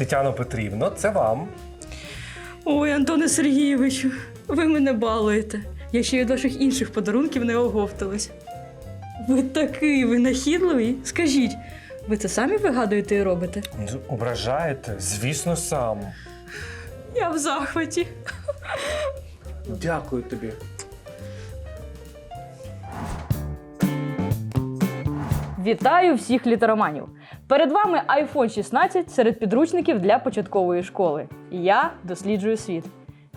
Тетяно Петрівно, це вам. Ой, Антоне Сергійовичу, ви мене балуєте. Я ще й від ваших інших подарунків не оговталась. Ви такий винахідливий. Скажіть, ви це самі вигадуєте і робите? Ну, Ображаєте? Звісно, сам. Я в захваті. Дякую тобі. Вітаю всіх літероманів! Перед вами iPhone 16 серед підручників для початкової школи. Я досліджую світ.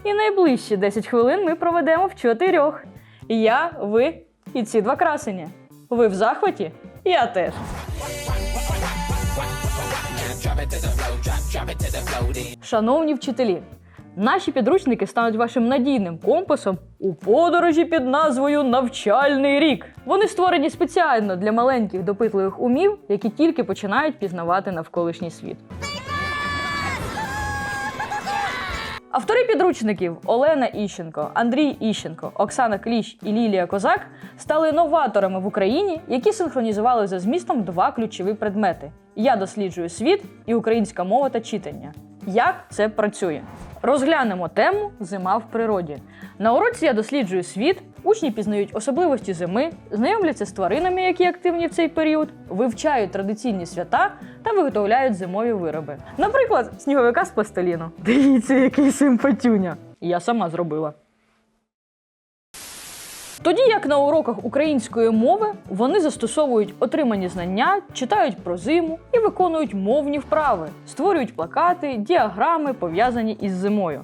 І найближчі 10 хвилин ми проведемо в чотирьох. Я, ви і ці два красені. Ви в захваті? Я теж. Шановні вчителі, наші підручники стануть вашим надійним компасом у подорожі під назвою Навчальний рік. Вони створені спеціально для маленьких допитливих умів, які тільки починають пізнавати навколишній світ. Автори підручників Олена Іщенко, Андрій Іщенко, Оксана Кліщ і Лілія Козак стали новаторами в Україні, які синхронізували за змістом два ключові предмети: Я досліджую світ і українська мова та читання. Як це працює? Розглянемо тему Зима в природі. На уроці я досліджую світ. Учні пізнають особливості зими, знайомляться з тваринами, які активні в цей період, вивчають традиційні свята та виготовляють зимові вироби. Наприклад, сніговика з пластиліну. Дивіться, який симпатюня. Я сама зробила. Тоді як на уроках української мови вони застосовують отримані знання, читають про зиму і виконують мовні вправи, створюють плакати, діаграми, пов'язані із зимою.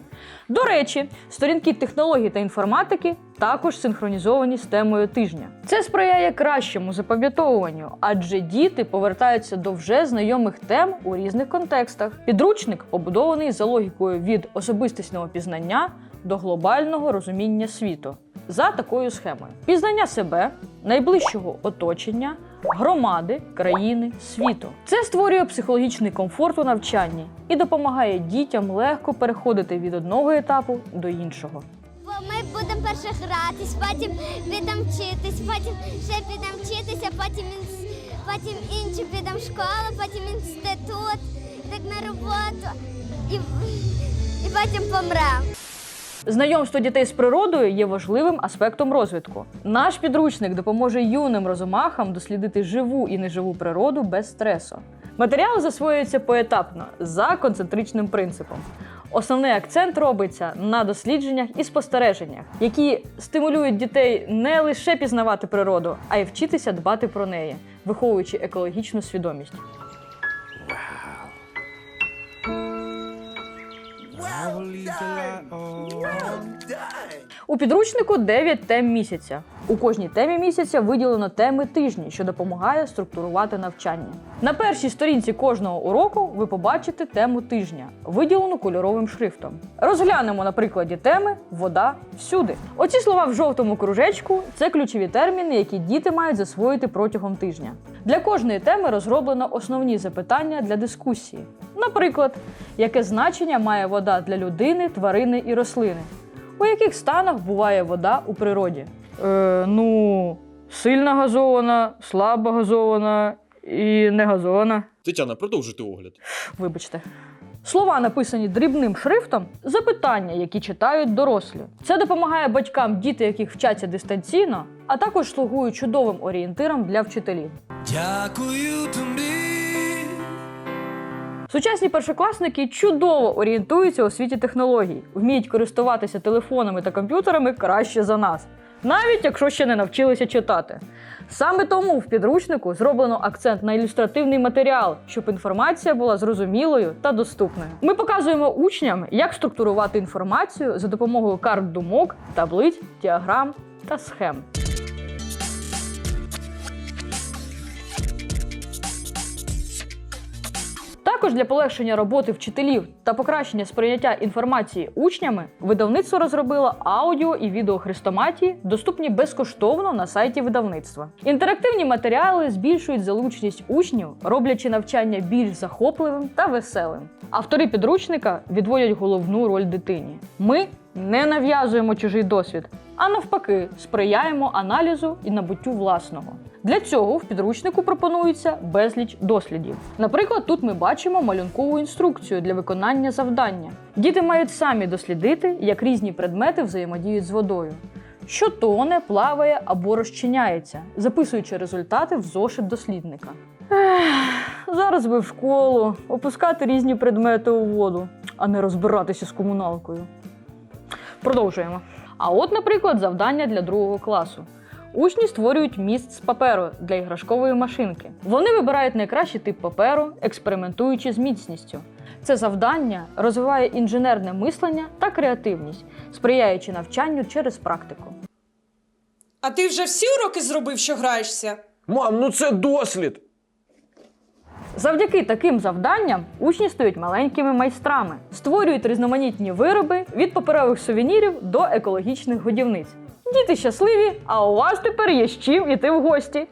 До речі, сторінки технологій та інформатики також синхронізовані з темою тижня. Це сприяє кращому запам'ятовуванню, адже діти повертаються до вже знайомих тем у різних контекстах. Підручник побудований за логікою від особистісного пізнання до глобального розуміння світу за такою схемою: пізнання себе, найближчого оточення, громади, країни, світу. Це створює психологічний комфорт у навчанні і допомагає дітям легко переходити від одного етапу до іншого. Бо ми будемо перше гратись, потім підемо вчитись, потім ще підемо вчитися, потім, потім інші підемо в школу, потім інститут, так на роботу. І, і потім помремо. Знайомство дітей з природою є важливим аспектом розвитку. Наш підручник допоможе юним розумахам дослідити живу і неживу природу без стресу. Матеріал засвоюється поетапно за концентричним принципом. Основний акцент робиться на дослідженнях і спостереженнях, які стимулюють дітей не лише пізнавати природу, а й вчитися дбати про неї, виховуючи екологічну свідомість. У підручнику 9 тем місяця. У кожній темі місяця виділено теми тижні, що допомагає структурувати навчання. На першій сторінці кожного уроку ви побачите тему тижня, виділену кольоровим шрифтом. Розглянемо на прикладі теми Вода всюди. Оці слова в жовтому кружечку це ключові терміни, які діти мають засвоїти протягом тижня. Для кожної теми розроблено основні запитання для дискусії. Наприклад, яке значення має вода для людини, тварини і рослини? У яких станах буває вода у природі? Е, ну, сильно газована, слабо газована і не газована. Тетяна, продовжуйте огляд. Вибачте. Слова, написані дрібним шрифтом, запитання, які читають дорослі. Це допомагає батькам, діти яких вчаться дистанційно, а також слугують чудовим орієнтиром для вчителів. Дякую тобі. Сучасні першокласники чудово орієнтуються у світі технологій, вміють користуватися телефонами та комп'ютерами краще за нас, навіть якщо ще не навчилися читати. Саме тому в підручнику зроблено акцент на ілюстративний матеріал, щоб інформація була зрозумілою та доступною. Ми показуємо учням, як структурувати інформацію за допомогою карт думок, таблиць, діаграм та схем. Також для полегшення роботи вчителів та покращення сприйняття інформації учнями видавництво розробило аудіо і відеохрестоматії, доступні безкоштовно на сайті видавництва. Інтерактивні матеріали збільшують залученість учнів, роблячи навчання більш захопливим та веселим. Автори підручника відводять головну роль дитині. Ми не нав'язуємо чужий досвід, а навпаки, сприяємо аналізу і набуттю власного. Для цього в підручнику пропонується безліч дослідів. Наприклад, тут ми бачимо малюнкову інструкцію для виконання завдання. Діти мають самі дослідити, як різні предмети взаємодіють з водою. Що тоне, плаває або розчиняється, записуючи результати в зошит дослідника. Ех, зараз би в школу опускати різні предмети у воду, а не розбиратися з комуналкою. Продовжуємо. А от, наприклад, завдання для другого класу. Учні створюють міст з паперу для іграшкової машинки. Вони вибирають найкращий тип паперу, експериментуючи з міцністю. Це завдання розвиває інженерне мислення та креативність, сприяючи навчанню через практику. А ти вже всі уроки зробив, що граєшся? Мам, ну це дослід. Завдяки таким завданням учні стають маленькими майстрами, створюють різноманітні вироби від паперових сувенірів до екологічних годівниць. Діти щасливі, а у вас тепер є з чим іти в гості.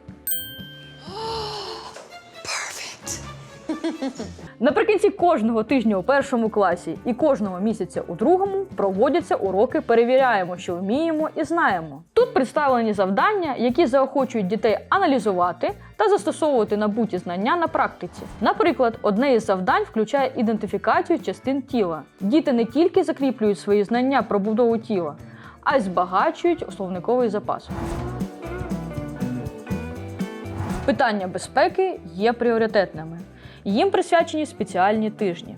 Наприкінці кожного тижня у першому класі і кожного місяця у другому проводяться уроки Перевіряємо, що вміємо і знаємо. Тут представлені завдання, які заохочують дітей аналізувати та застосовувати набуті знання на практиці. Наприклад, одне із завдань включає ідентифікацію частин тіла. Діти не тільки закріплюють свої знання про будову тіла, а збагачують словниковий запас. Питання безпеки є пріоритетними. Їм присвячені спеціальні тижні.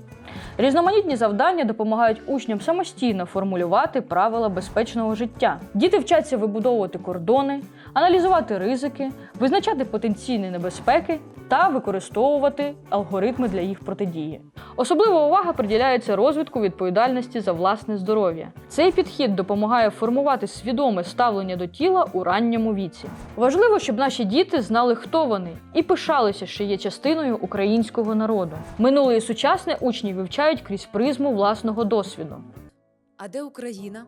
Різноманітні завдання допомагають учням самостійно формулювати правила безпечного життя. Діти вчаться вибудовувати кордони, аналізувати ризики, визначати потенційні небезпеки та використовувати алгоритми для їх протидії. Особлива увага приділяється розвитку відповідальності за власне здоров'я. Цей підхід допомагає формувати свідоме ставлення до тіла у ранньому віці. Важливо, щоб наші діти знали, хто вони, і пишалися, що є частиною українського народу. Минуле і сучасне учні вивчають крізь призму власного досвіду. А де Україна?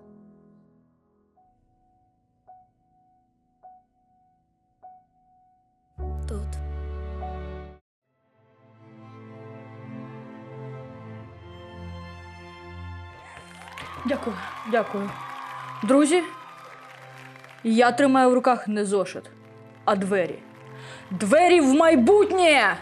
Тут. Дякую, дякую. Друзі, я тримаю в руках не зошит, а двері. Двері в майбутнє!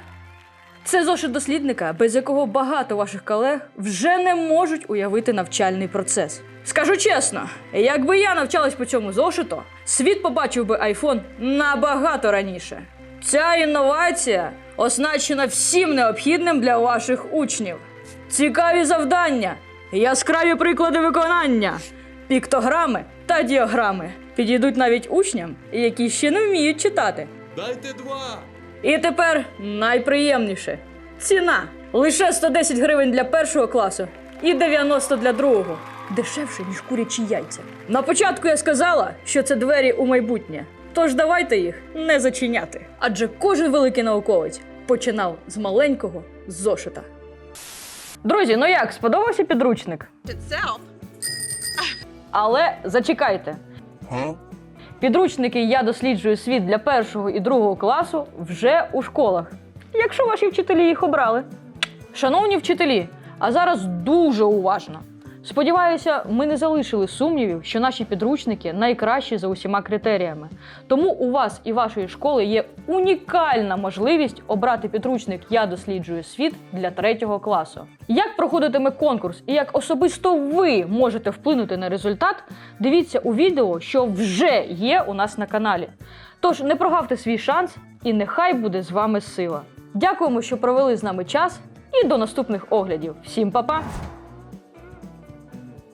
Це зошит дослідника, без якого багато ваших колег вже не можуть уявити навчальний процес. Скажу чесно, якби я навчалась по цьому зошиту, світ побачив би iPhone набагато раніше. Ця інновація оснащена всім необхідним для ваших учнів. Цікаві завдання, яскраві приклади виконання, піктограми та діаграми підійдуть навіть учням, які ще не вміють читати. Дайте два. І тепер найприємніше. Ціна лише 110 гривень для першого класу і 90 для другого. Дешевше, ніж курячі яйця. На початку я сказала, що це двері у майбутнє. Тож давайте їх не зачиняти. Адже кожен великий науковець починав з маленького зошита. Друзі, ну як, сподобався підручник? Але зачекайте. Підручники Я досліджую світ для першого і другого класу вже у школах. Якщо ваші вчителі їх обрали. Шановні вчителі, а зараз дуже уважно. Сподіваюся, ми не залишили сумнівів, що наші підручники найкращі за усіма критеріями. Тому у вас і вашої школи є унікальна можливість обрати підручник Я досліджую світ для третього класу. Як проходитиме конкурс і як особисто ви можете вплинути на результат, дивіться у відео, що вже є у нас на каналі. Тож не прогавте свій шанс, і нехай буде з вами сила. Дякуємо, що провели з нами час, і до наступних оглядів. Всім па-па!